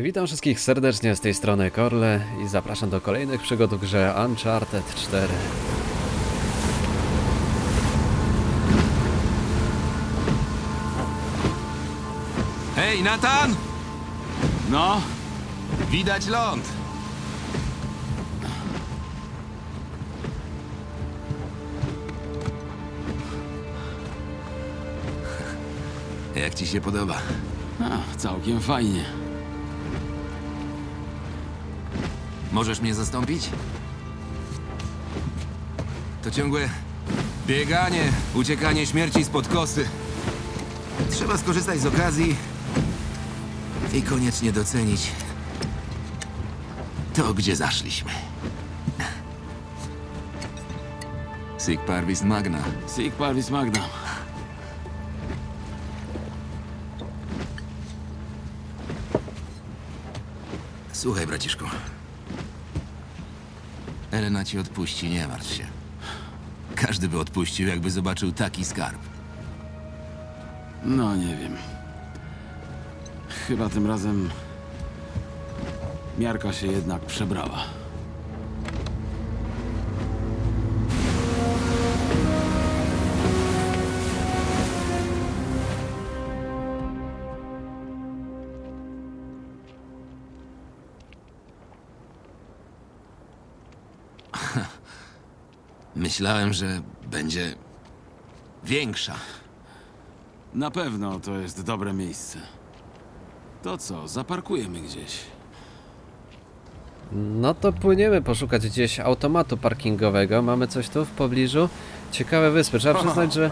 Witam wszystkich serdecznie z tej strony Korle i zapraszam do kolejnych przygód w grze Uncharted 4. Hej, Nathan! No, Widać ląd. Jak ci się podoba? a, całkiem fajnie. Możesz mnie zastąpić? To ciągłe bieganie, uciekanie śmierci spod kosy. Trzeba skorzystać z okazji i koniecznie docenić to, gdzie zaszliśmy. Sic parvis magna. Sig Parvis Magna. Słuchaj, braciszku. Elena ci odpuści, nie martw się. Każdy by odpuścił, jakby zobaczył taki skarb. No, nie wiem. Chyba tym razem miarka się jednak przebrała. Myślałem, że będzie większa. Na pewno to jest dobre miejsce. To co, zaparkujemy gdzieś. No to płyniemy poszukać gdzieś automatu parkingowego. Mamy coś tu w pobliżu? Ciekawe wyspy. Trzeba przyznać, że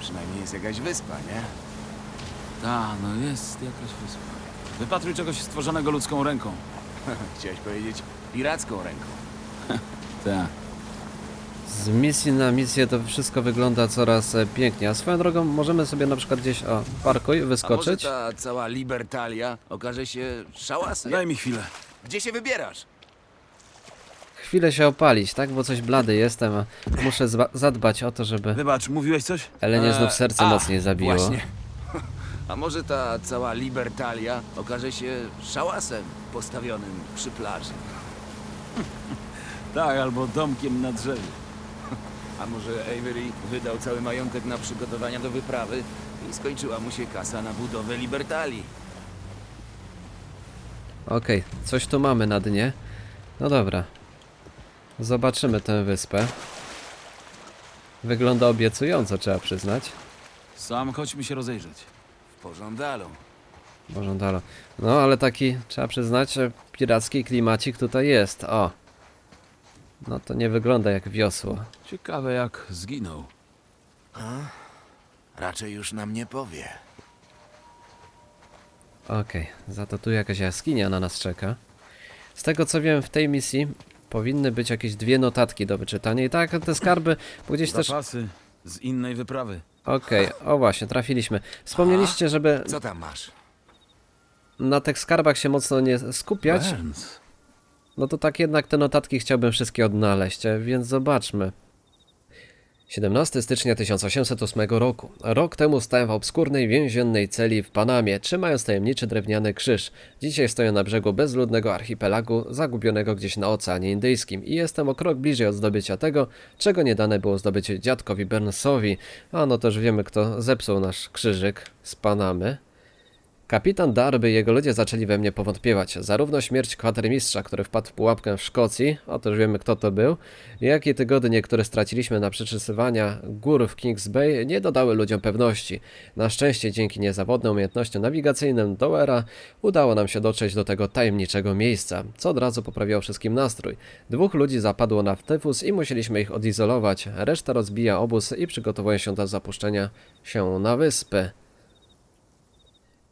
Przynajmniej jest jakaś wyspa, nie? Ta, no jest jakaś wyspa. Wypatruj czegoś stworzonego ludzką ręką. Chciałeś powiedzieć piracką ręką. Tak. Z misji na misję to wszystko wygląda coraz e, piękniej. A swoją drogą możemy sobie na przykład gdzieś, o, parkuj, A może wyskoczyć. ta cała libertalia okaże się szałasem? Daj mi chwilę. Gdzie się wybierasz? Chwilę się opalić, tak? Bo coś blady jestem, a muszę zba- zadbać o to, żeby Wybacz, mówiłeś coś? Elenie znów E, serce a, mocniej zabiło. Właśnie. A może ta cała libertalia okaże się szałasem postawionym przy plaży? Tak, albo domkiem na drzewie. A może Avery wydał cały majątek na przygotowania do wyprawy i skończyła mu się kasa na budowę libertalii? Okej, coś tu mamy na dnie. No dobra. Zobaczymy tę wyspę. Wygląda obiecująco, trzeba przyznać. Sam chodźmy się rozejrzeć. W pożądalu. Pożądalo. No, ale taki, trzeba przyznać, że piracki klimacik tutaj jest. O! No to nie wygląda jak wiosło. Ciekawe jak zginął. Raczej już nam nie powie. Okej, za to tu jakaś jaskinia na nas czeka. Z tego co wiem, w tej misji powinny być jakieś dwie notatki do wyczytania. I tak, te skarby, bo gdzieś też... Zapasy z innej wyprawy. Okej, o właśnie, trafiliśmy. Wspomnieliście, żeby Co tam masz? na tych skarbach się mocno nie skupiać. Burns. No to tak jednak te notatki chciałbym wszystkie odnaleźć, więc zobaczmy. 17 stycznia 1808 roku. Rok temu stałem w obskurnej więziennej celi w Panamie, trzymając tajemniczy drewniany krzyż. Dzisiaj stoję na brzegu bezludnego archipelagu, zagubionego gdzieś na Oceanie Indyjskim i jestem o krok bliżej od zdobycia tego, czego nie dane było zdobyć dziadkowi Burnsowi. A no też wiemy, kto zepsuł nasz krzyżyk z Panamy. Kapitan Darby i jego ludzie zaczęli we mnie powątpiewać. Zarówno śmierć kwatermistrza, który wpadł w pułapkę w Szkocji, otóż wiemy kto to był, jak i tygodnie, które straciliśmy na przeczysywania gór w Kings Bay, nie dodały ludziom pewności. Na szczęście dzięki niezawodnym umiejętnościom nawigacyjnym Dowera udało nam się dotrzeć do tego tajemniczego miejsca, co od razu poprawiało wszystkim nastrój. Dwóch ludzi zapadło na tyfus i musieliśmy ich odizolować. Reszta rozbija obóz i przygotowuje się do zapuszczenia się na wyspę.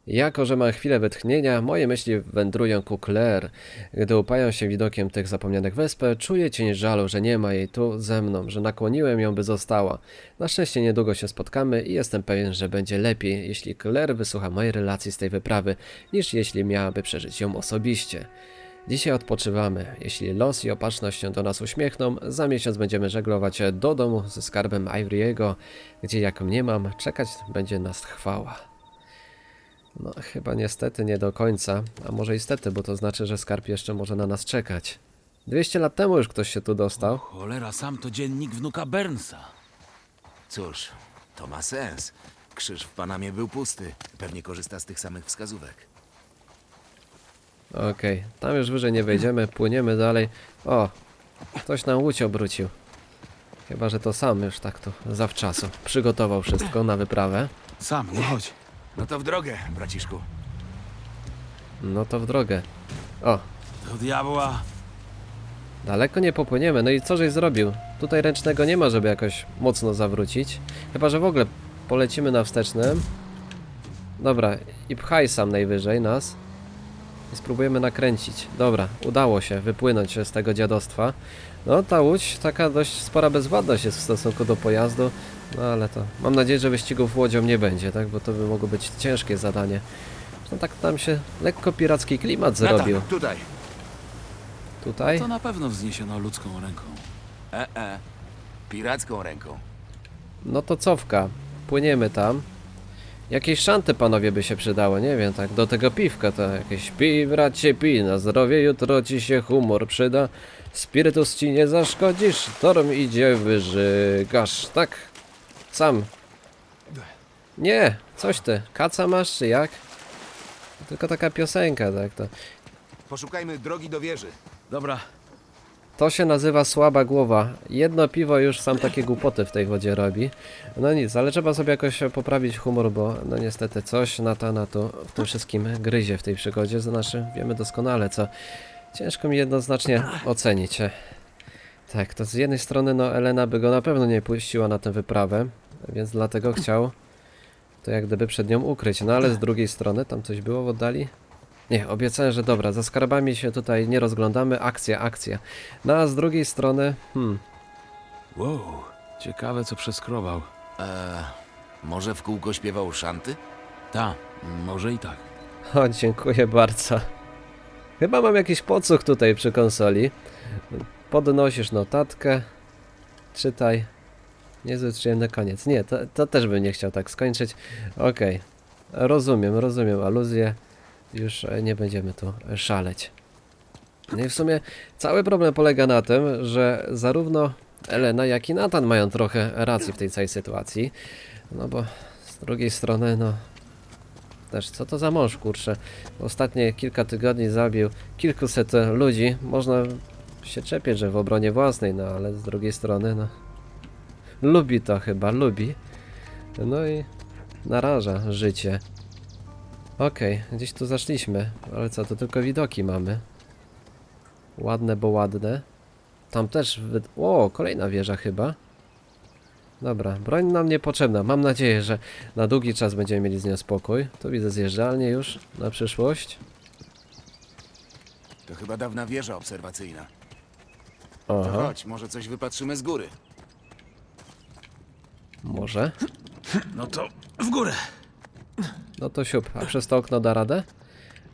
Jako, że mam chwilę wytchnienia, moje myśli wędrują ku Claire. Gdy upają się widokiem tych zapomnianych wysp, czuję cień żalu, że nie ma jej tu ze mną, że nakłoniłem ją, by została. Na szczęście niedługo się spotkamy i jestem pewien, że będzie lepiej, jeśli Claire wysłucha mojej relacji z tej wyprawy, niż jeśli miałaby przeżyć ją osobiście. Dzisiaj odpoczywamy. Jeśli los i opatrzność się do nas uśmiechną, za miesiąc będziemy żeglować do domu ze skarbem Ivory'ego, gdzie jak mniemam, czekać będzie nas chwała. No, chyba niestety nie do końca. A może istety, bo to znaczy, że skarb jeszcze może na nas czekać. 200 lat temu już ktoś się tu dostał. Cholera, sam to dziennik wnuka Bernsa. Cóż, to ma sens. Krzyż w Panamie był pusty. Pewnie korzysta z tych samych wskazówek. Okej, tam już wyżej nie wejdziemy, płyniemy dalej. O, ktoś nam łódź obrócił. Chyba, że to sam już tak to zawczasu przygotował wszystko na wyprawę. Sam, no chodź. No to w drogę, braciszku. No to w drogę. O, Do diabła. daleko nie popłyniemy. No i co żeś zrobił? Tutaj ręcznego nie ma, żeby jakoś mocno zawrócić. Chyba, że w ogóle polecimy na wstecznym. Dobra, i pchaj sam najwyżej nas. I spróbujemy nakręcić. Dobra, udało się wypłynąć z tego dziadostwa. No ta łódź, taka dość spora bezwładność jest w stosunku do pojazdu. No ale to, mam nadzieję, że wyścigów łodzią nie będzie, tak? Bo to by mogło być ciężkie zadanie. No tak tam się lekko piracki klimat zrobił. Nathan, tutaj. Tutaj? To na pewno wzniesiono ludzką ręką. E, e. Piracką ręką. No to cofka. Płyniemy tam. Jakieś szanty panowie by się przydało, nie wiem, tak do tego piwka to jakieś pi, bracie pi, na zdrowie jutro ci się humor przyda. Spirytus ci nie zaszkodzisz, torm idzie wyżygasz, tak? Sam. Nie, coś ty, kaca masz czy jak? Tylko taka piosenka, tak to. Poszukajmy drogi do wieży. Dobra, To się nazywa słaba głowa. Jedno piwo już sam takie głupoty w tej wodzie robi. No nic, ale trzeba sobie jakoś poprawić humor, bo no niestety coś na to, na to w tym wszystkim gryzie w tej przygodzie. Znaczy, wiemy doskonale co. Ciężko mi jednoznacznie ocenić. Tak, to z jednej strony no Elena by go na pewno nie puściła na tę wyprawę, więc dlatego chciał to jak gdyby przed nią ukryć. No ale z drugiej strony, tam coś było w oddali? Nie, obiecałem, że dobra, za skarbami się tutaj nie rozglądamy, akcja, akcja. No a z drugiej strony, hmm, wow. Ciekawe, co przeskrobał. E, może w kółko śpiewał szanty? Ta, może i tak. o dziękuję bardzo. Chyba mam jakiś podsłuch tutaj przy konsoli. Podnosisz notatkę, czytaj. Niezły przyjemny koniec. Nie, to, to też bym nie chciał tak skończyć. Okej, rozumiem, rozumiem aluzję. Już e, nie będziemy tu szaleć. No i w sumie cały problem polega na tym, że zarówno Elena, jak i Nathan mają trochę racji w tej całej sytuacji. No bo z drugiej strony, no też co to za mąż, kurczę. Ostatnie kilka tygodni zabił kilkuset ludzi. Można się czepiać, że w obronie własnej, no ale z drugiej strony, no. Lubi to chyba, lubi. No i naraża życie. Okej, gdzieś tu zaszliśmy, ale co, to tylko widoki mamy. Ładne, bo ładne. Tam też. Wy... O, kolejna wieża chyba. Dobra, broń nam niepotrzebna. Mam nadzieję, że na długi czas będziemy mieli z nią spokój. Tu widzę zjeżdżalnię już na przyszłość. To chyba dawna wieża obserwacyjna. Aha, To chodź, może coś wypatrzymy z góry. może. No to w górę. No to siup. A przez to okno da radę?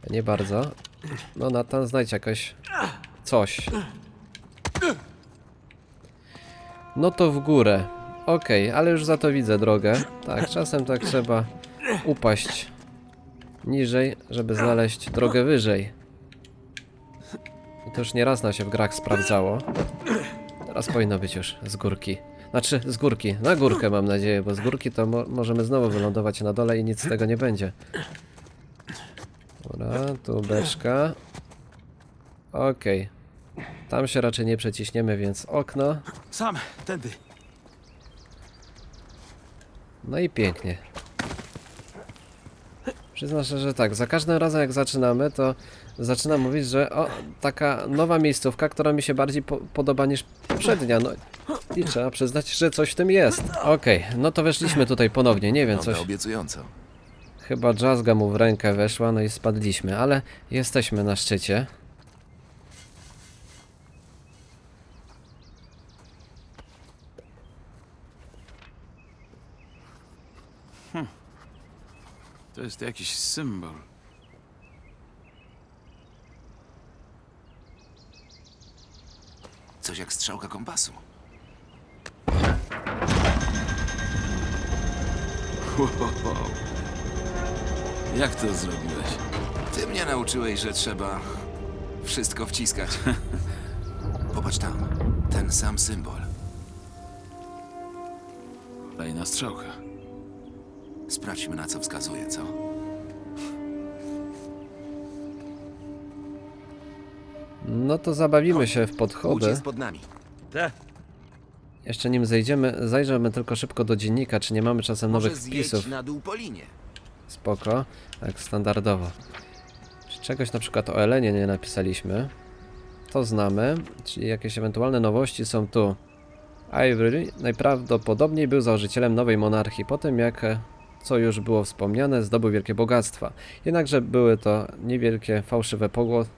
Nie bardzo. No Natan, znajdź jakoś coś. No to w górę. Okej, ale już za to widzę drogę. Tak, czasem tak trzeba upaść niżej, żeby znaleźć drogę wyżej. To już nieraz nam się w grach sprawdzało. Teraz powinno być już z górki. Znaczy, z górki. Na górkę mam nadzieję, bo z górki to mo możemy znowu wylądować na dole i nic z tego nie będzie. Dobra, tu beczka. Okej. Tam się raczej nie przeciśniemy, więc okno. Sam, tędy. No i pięknie. Przyznam szczerze, że tak, za każdym razem jak zaczynamy, to zaczynam mówić, że o, taka nowa miejscówka, która mi się bardziej po podoba niż poprzednia, no i trzeba przyznać, że coś w tym jest. Okej, no to weszliśmy tutaj ponownie, nie wiem, coś, obiecująco. chyba jazzga mu w rękę weszła, no i spadliśmy, ale jesteśmy na szczycie. To jest jakiś symbol. Coś jak strzałka kompasu. Jak to zrobiłeś? Ty mnie nauczyłeś, że trzeba wszystko wciskać. Popatrz tam, ten sam symbol. Kolejna strzałka. Sprawdźmy, na co wskazuje, co? No to zabawimy się w Łódź podchody. jest pod nami. Te. Jeszcze nim zejdziemy, zajrzymy tylko szybko do dziennika, czy nie mamy czasem Może nowych zjedź wpisów. na dół po linie. Spoko, tak standardowo. Czy czegoś na przykład o Elenie nie napisaliśmy? To znamy, czyli jakieś ewentualne nowości są tu. Ivory najprawdopodobniej był założycielem nowej monarchii, po tym jak, e, co już było wspomniane, zdobył wielkie bogactwa. Jednakże były to niewielkie fałszywe pogłosy.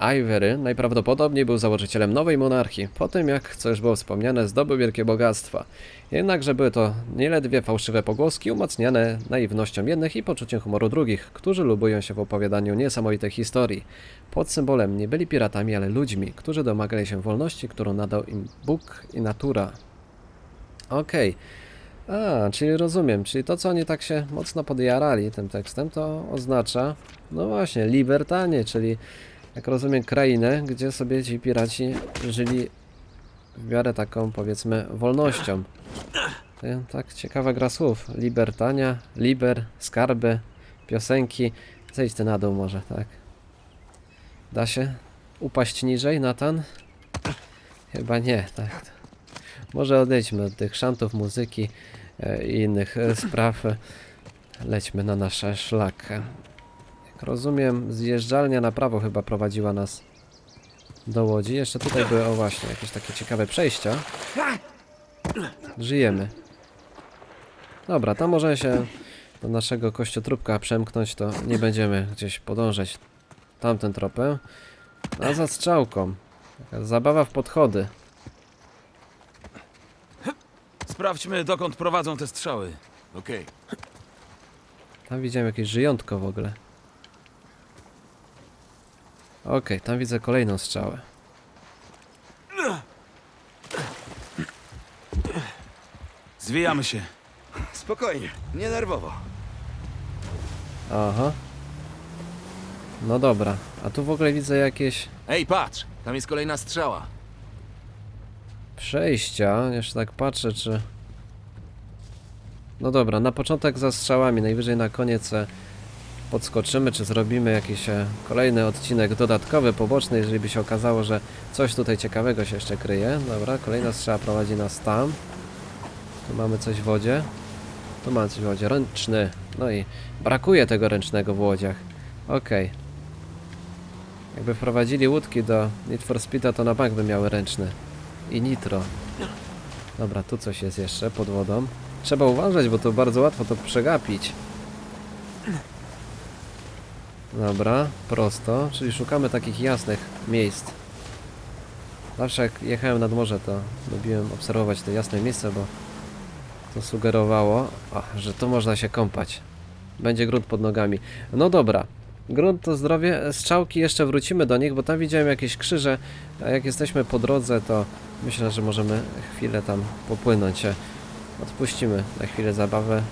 Ivory najprawdopodobniej był założycielem nowej monarchii, po tym jak, co już było wspomniane, zdobył wielkie bogactwa. Jednakże były to nieledwie fałszywe pogłoski umacniane naiwnością jednych i poczuciem humoru drugich, którzy lubują się w opowiadaniu niesamowitych historii. Pod symbolem nie byli piratami, ale ludźmi, którzy domagali się wolności, którą nadał im Bóg i natura. Okej. A, czyli rozumiem, czyli to, co oni tak się mocno podjarali tym tekstem, to oznacza, no właśnie, libertanie, czyli jak rozumiem, krainę, gdzie sobie ci piraci żyli w miarę taką, powiedzmy, wolnością. Tak ciekawa gra słów. Libertania, liber, skarby, piosenki. Zejdź ty na dół może, tak. Da się upaść niżej, Natan? Chyba nie, tak. Może odejdźmy od tych szantów, muzyki e, i innych e, spraw. Lećmy na nasze szlak. Rozumiem, zjeżdżalnia na prawo chyba prowadziła nas do Łodzi. Jeszcze tutaj były, o właśnie, jakieś takie ciekawe przejścia. Żyjemy. Dobra, tam może się do naszego kościotrupka przemknąć, to nie będziemy gdzieś podążać tamten tropem. A za strzałką. Taka zabawa w podchody. Sprawdźmy, dokąd prowadzą te strzały. Okej. Tam widziałem jakieś żyjątko w ogóle. Okej, tam widzę kolejną strzałę. Zwijamy się. Spokojnie, nie nerwowo. Aha. No dobra, a tu w ogóle widzę jakieś Ej, patrz, tam jest kolejna strzała. przejścia. Jeszcze tak patrzę, czy... No dobra, na początek za strzałami, najwyżej na koniec e, podskoczymy, czy zrobimy jakiś e, kolejny odcinek dodatkowy, poboczny, jeżeli by się okazało, że coś tutaj ciekawego się jeszcze kryje. Dobra, kolejna strzała prowadzi nas tam. Tu mamy coś w wodzie. Tu mamy coś w wodzie. Ręczny. No i brakuje tego ręcznego w łodziach. Okej. Jakby wprowadzili łódki do Need for Speed'a, to na bank by miały ręczny. I nitro. Dobra, tu coś jest jeszcze pod wodą. Trzeba uważać, bo to bardzo łatwo to przegapić. Dobra, prosto, czyli szukamy takich jasnych miejsc. Zawsze jak jechałem nad morze, to lubiłem obserwować te jasne miejsca, bo to sugerowało, że tu można się kąpać. Będzie grunt pod nogami. No dobra, grunt to zdrowie. Strzałki jeszcze wrócimy do nich, bo tam widziałem jakieś krzyże. A jak jesteśmy po drodze, to myślę, że możemy chwilę tam popłynąć. Odpuścimy na chwilę zabawę.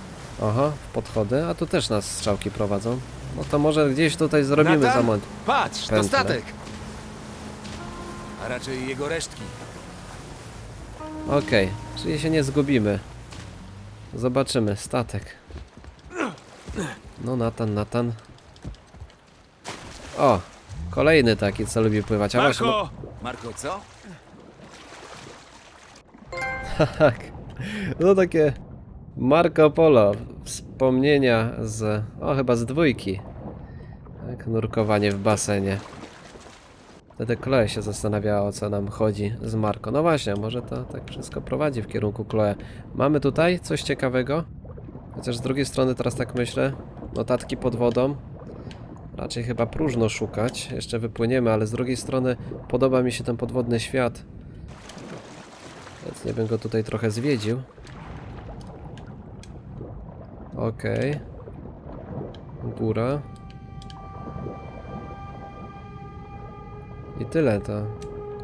Oho, podchody, a tu też nas strzałki prowadzą. No to może gdzieś tutaj zrobimy Natan? Patrz, to Pętlę. statek. A raczej jego resztki. Okej, czyli się nie zgubimy. Zobaczymy, statek. No, Natan, Natan. O, kolejny taki, co lubi pływać. A właśnie, Marko! Marko, co? tak. No takie Marco Polo. Wspomnienia z, o chyba z dwójki. Tak, nurkowanie w basenie. Wtedy Chloe się zastanawiała o co nam chodzi z Marco. No właśnie, może to tak wszystko prowadzi w kierunku Chloe. Mamy tutaj coś ciekawego? Chociaż z drugiej strony teraz tak myślę, notatki pod wodą. Raczej chyba próżno szukać. Jeszcze wypłyniemy, ale z drugiej strony podoba mi się ten podwodny świat. Więc nie bym go tutaj trochę zwiedził. Okej. Góra. I tyle to.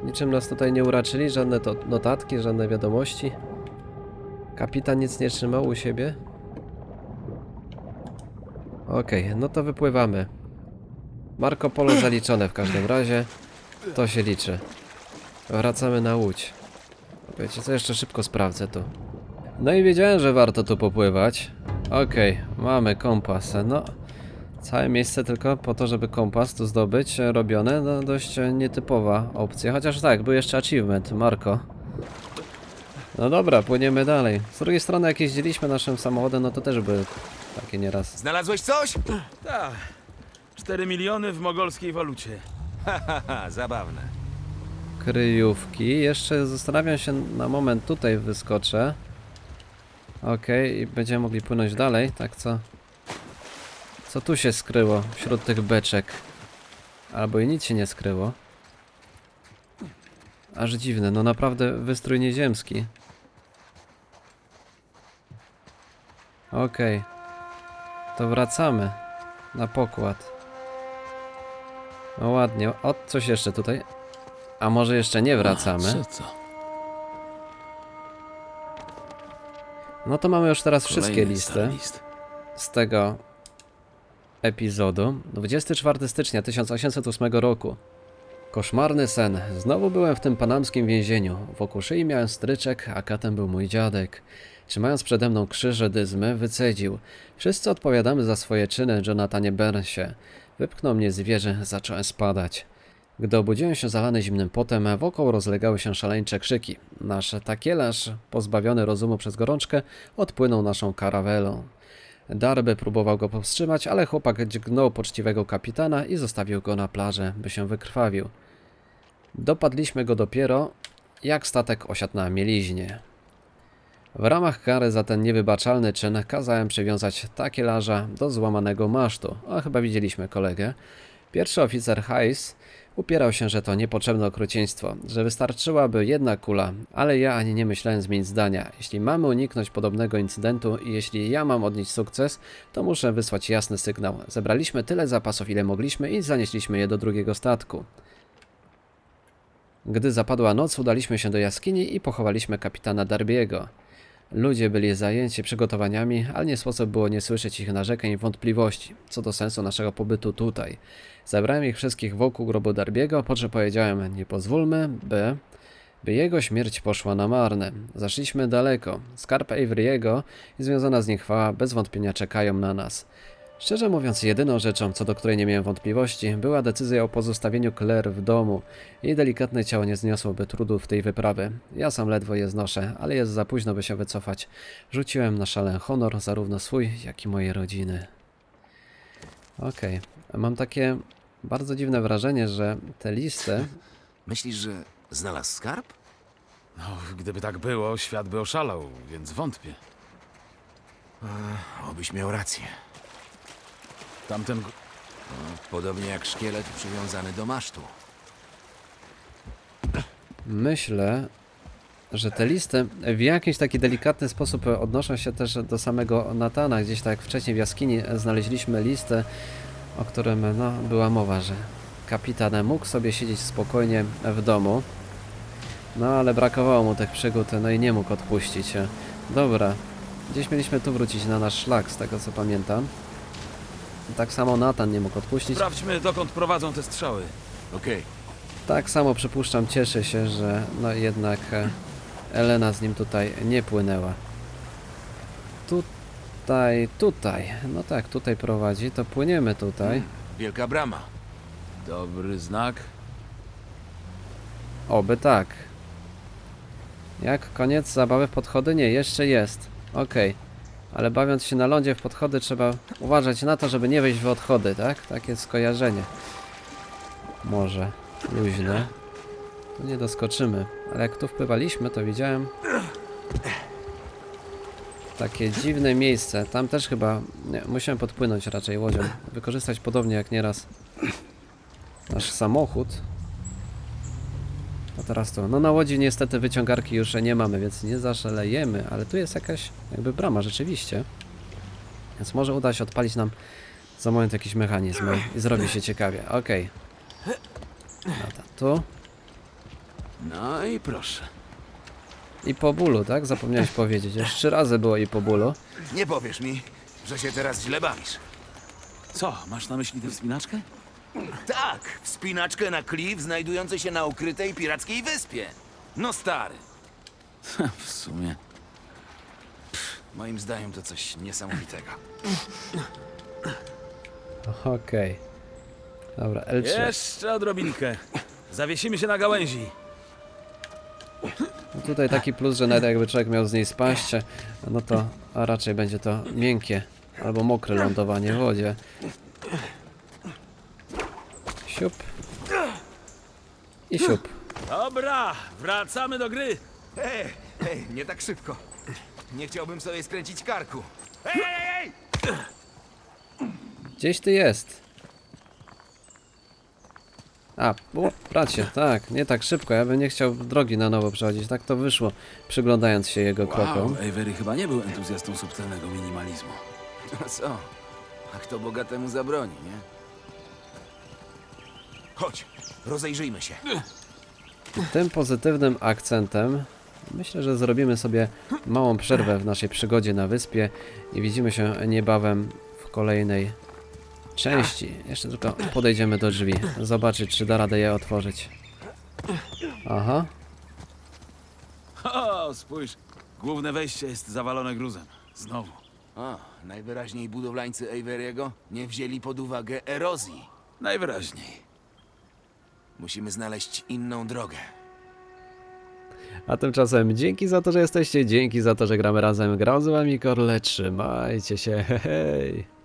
Niczym nas tutaj nie uraczyli, żadne to notatki, żadne wiadomości. Kapitan nic nie trzymał u siebie. Okej, no to wypływamy. Marco Polo zaliczone w każdym razie. To się liczy. Wracamy na łódź. Wiecie co, jeszcze szybko sprawdzę tu. No i wiedziałem, że warto tu popływać. Okej, mamy kompas. No, całe miejsce tylko po to, żeby kompas tu zdobyć, e, robione. No, dość e, nietypowa opcja. Chociaż tak, był jeszcze achievement, Marco. No dobra, płyniemy dalej. Z drugiej strony, jak jeździliśmy naszym samochodem, no to też były takie nieraz. Znalazłeś coś? Tak. 4 miliony w mogolskiej walucie. Haha, zabawne. kryjówki. Jeszcze zastanawiam się na moment, tutaj wyskoczę. Okej, i będziemy mogli płynąć dalej, tak co? Co tu się skryło wśród tych beczek? Albo i nic się nie skryło. Aż dziwne, no naprawdę wystrój nieziemski. Okej. To wracamy na pokład. No ładnie. O, coś jeszcze tutaj. A może jeszcze nie wracamy? Co, co? No to mamy już teraz wszystkie Kolejny listy stary list. z tego epizodu. 24 stycznia 1808 roku. Koszmarny sen. Znowu byłem w tym panamskim więzieniu. Wokół szyi miałem stryczek, a katem był mój dziadek. Trzymając przede mną krzyże dyzmy, wycedził. Wszyscy odpowiadamy za swoje czyny, Jonathanie Burnsie. Wypchnął mnie zwierzę, zacząłem spadać. Gdy obudziłem się zalany zimnym potem, wokół rozlegały się szaleńcze krzyki. Nasz takielarz, pozbawiony rozumu przez gorączkę, odpłynął naszą karawelą. Darby próbował go powstrzymać, ale chłopak dźgnął poczciwego kapitana i zostawił go na plaży, by się wykrwawił. Dopadliśmy go dopiero, jak statek osiadł na mieliźnie. W ramach kary za ten niewybaczalny czyn kazałem przywiązać takielarza do złamanego masztu. O, chyba widzieliśmy kolegę. Pierwszy oficer Hayes upierał się, że to niepotrzebne okrucieństwo, że wystarczyłaby jedna kula, ale ja ani nie myślałem zmienić zdania. Jeśli mamy uniknąć podobnego incydentu i jeśli ja mam odnieść sukces, to muszę wysłać jasny sygnał. Zebraliśmy tyle zapasów, ile mogliśmy i zanieśliśmy je do drugiego statku. Gdy zapadła noc, udaliśmy się do jaskini i pochowaliśmy kapitana Darbiego. Ludzie byli zajęci przygotowaniami, ale nie sposób było nie słyszeć ich narzekań i wątpliwości co do sensu naszego pobytu tutaj. Zebrałem ich wszystkich wokół grobu Darbiego, po czym powiedziałem, nie pozwólmy, by... by jego śmierć poszła na marne. Zaszliśmy daleko. Skarb Avery'ego i związana z nim chwała bez wątpienia czekają na nas. Szczerze mówiąc, jedyną rzeczą, co do której nie miałem wątpliwości, była decyzja o pozostawieniu Claire w domu. Jej delikatne ciało nie zniosłoby trudów tej wyprawy. Ja sam ledwo je znoszę, ale jest za późno, by się wycofać. Rzuciłem na szalę honor zarówno swój, jak i mojej rodziny. Okej, mam takie bardzo dziwne wrażenie, że te listy Myślisz, że znalazł skarb? No, gdyby tak było, świat by oszalał, więc wątpię. Obyś miał rację. Tamten... g- Podobnie jak szkielet przywiązany do masztu. Myślę, że te listy w jakiś taki delikatny sposób odnoszą się też do samego Natana. Gdzieś tak jak wcześniej w jaskini znaleźliśmy listę, o którym no, była mowa, że kapitan mógł sobie siedzieć spokojnie w domu. No ale brakowało mu tych przygód, no i nie mógł odpuścić. Dobra, gdzieś mieliśmy tu wrócić na nasz szlak, z tego co pamiętam. Tak samo Natan nie mógł odpuścić. Sprawdźmy, dokąd prowadzą te strzały. Okej. Tak samo przypuszczam, cieszę się, że no jednak e, Elena z nim tutaj nie płynęła. Tutaj, tutaj, no tak, tutaj prowadzi, to płyniemy tutaj. Wielka brama. Dobry znak. Oby tak. Jak koniec zabawy w podchody? Nie, jeszcze jest. Okej. Ale bawiąc się na lądzie w podchody trzeba uważać na to, żeby nie wejść w odchody, tak? Takie skojarzenie. Może. Luźne. Tu nie doskoczymy. Ale jak tu wpływaliśmy, to widziałem takie dziwne miejsce. Tam też chyba nie, musiałem podpłynąć raczej łodzią. Wykorzystać podobnie jak nieraz nasz samochód. A teraz to. No na łodzi niestety wyciągarki już nie mamy, więc nie zaszalejemy, ale tu jest jakaś jakby brama rzeczywiście. Więc może uda się odpalić nam za moment jakiś mechanizm i zrobi się ciekawie. Okej. No to tu. No i proszę. I po bólu, tak? Zapomniałeś powiedzieć. Już trzy razy było i po bólu. Nie powiesz mi, że się teraz źle bawisz. Co, masz na myśli tę wspinaczkę? Tak, wspinaczkę na klif znajdujący się na ukrytej pirackiej wyspie. No stary, w sumie. moim zdaniem to coś niesamowitego. Okej. Dobra, L3. Jeszcze odrobinkę. Zawiesimy się na gałęzi. No tutaj taki plus, że nawet jakby człowiek miał z niej spaść, no to a raczej będzie to miękkie albo mokre lądowanie w wodzie. Siup. I siup. Dobra, wracamy do gry. Ej, ej, nie tak szybko. Nie chciałbym sobie skręcić karku. Gdzieś ty jest. A, o, bracie, tak, nie tak szybko. Ja bym nie chciał drogi na nowo przechodzić. Tak to wyszło, przyglądając się jego krokom. Wow, Avery chyba nie był entuzjastą subtelnego minimalizmu. No co? A kto bogatemu zabroni, nie? Chodź, rozejrzyjmy się. Tym pozytywnym akcentem myślę, że zrobimy sobie małą przerwę w naszej przygodzie na wyspie i widzimy się niebawem w kolejnej części. Jeszcze tylko podejdziemy do drzwi, zobaczyć czy da radę je otworzyć. Aha, O, spójrz. Główne wejście jest zawalone gruzem. Znowu. A, najwyraźniej budowlańcy Avery'ego nie wzięli pod uwagę erozji. Najwyraźniej. Musimy znaleźć inną drogę. a tymczasem dzięki za to, że jesteście, dzięki za to, że gramy razem. Grał z wami Korle, trzymajcie się, hej!